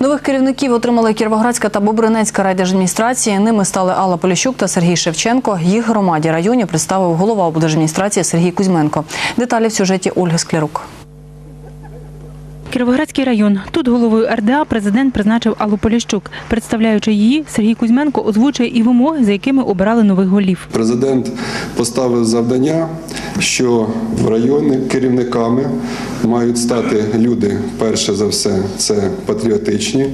Нових керівників отримали Кіровоградська та Бобринецька райдержадміністрації. Ними стали Алла Поліщук та Сергій Шевченко. Їх громаді районів представив голова облдержадміністрації Сергій Кузьменко. Деталі в сюжеті Ольги Склярук. Кіровоградський район. Тут головою РДА президент призначив Аллу Поліщук. Представляючи її, Сергій Кузьменко озвучує і вимоги, за якими обирали нових голів. Президент поставив завдання, що в райони керівниками мають стати люди, перше за все, це патріотичні.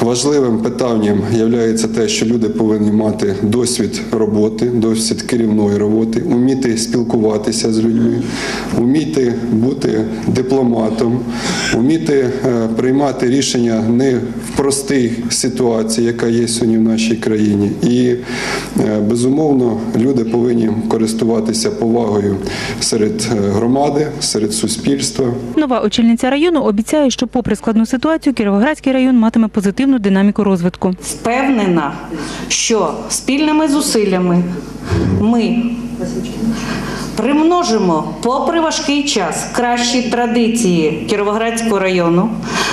Важливим питанням є те, що люди повинні мати досвід роботи, досвід керівної роботи, вміти спілкуватися з людьми, вміти бути дипломатом, вміти е, приймати рішення не в простій ситуації, яка є сьогодні в нашій країні. І е, безумовно люди повинні користуватися повагою серед е, громади, серед суспільства. Нова очільниця району обіцяє, що попри складну ситуацію, Кіровоградський район матиме позитивну динаміку розвитку. впевнена, що спільними зусиллями ми примножимо, попри важкий час, кращі традиції Кіровоградського району.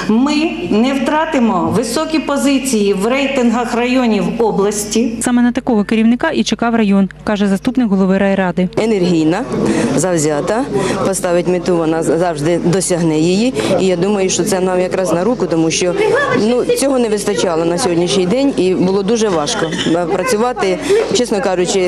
Ми не втратимо високі позиції в рейтингах районів області. Саме на такого керівника і чекав район, каже заступник голови райради. енергійна, завзята, поставить мету, вона завжди досягне її. І я думаю, що це нам якраз на руку, тому що ну цього не вистачало на сьогоднішній день, і було дуже важко працювати. Чесно кажучи,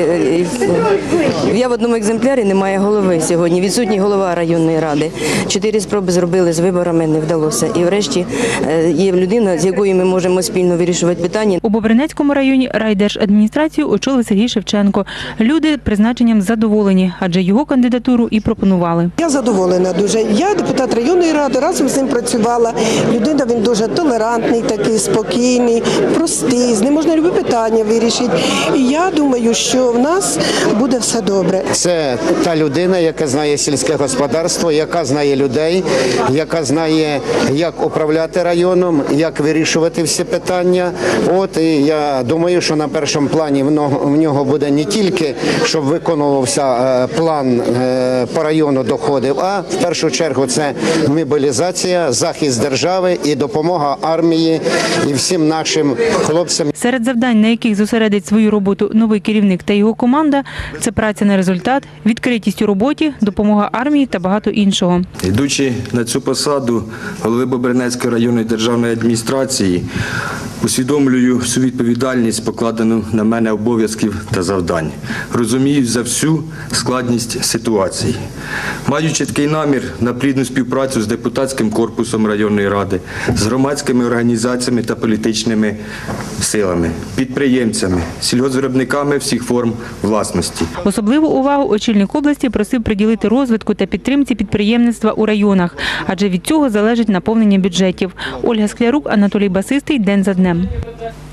я в одному екземплярі немає голови сьогодні. Відсутній голова районної ради. Чотири спроби зробили з виборами, не вдалося. І врешті е, є людина, з якою ми можемо спільно вирішувати питання. У Бобринецькому районі райдержадміністрацію очолив Сергій Шевченко. Люди призначенням задоволені, адже його кандидатуру і пропонували. Я задоволена дуже. Я депутат районної ради, разом з ним працювала. Людина він дуже толерантний, такий спокійний, простий, з ним можна любі питання вирішити. І я думаю, що в нас буде все добре. Це та людина, яка знає сільське господарство, яка знає людей, яка знає, як управляти районом, як вирішувати всі питання. От і я думаю, що на першому плані в нього- в нього буде не тільки щоб виконувався е, план е, по району доходів, а в першу чергу це мобілізація, захист держави і допомога армії і всім нашим хлопцям. Серед завдань, на яких зосередить свою роботу новий керівник та його команда, це праця на результат, відкритість у роботі, допомога армії та багато іншого. Йдучи на цю посаду голови Бобринецької районної державної адміністрації, усвідомлюю всю відповідальність, покладену на мене обов'язків та завдань. Розумію за всю складність ситуації. Маю чіткий намір на плідну співпрацю з депутатським корпусом районної ради, з громадськими організаціями та політичними силами, підприємцями, сільгоспвиробниками всіх форм власності. Особливу увагу очільник області просив приділити розвитку та підтримці підприємництва у районах, адже від цього залежить наповнення бюджетів. Ольга Склярук, Анатолій Басистий. День за днем. them.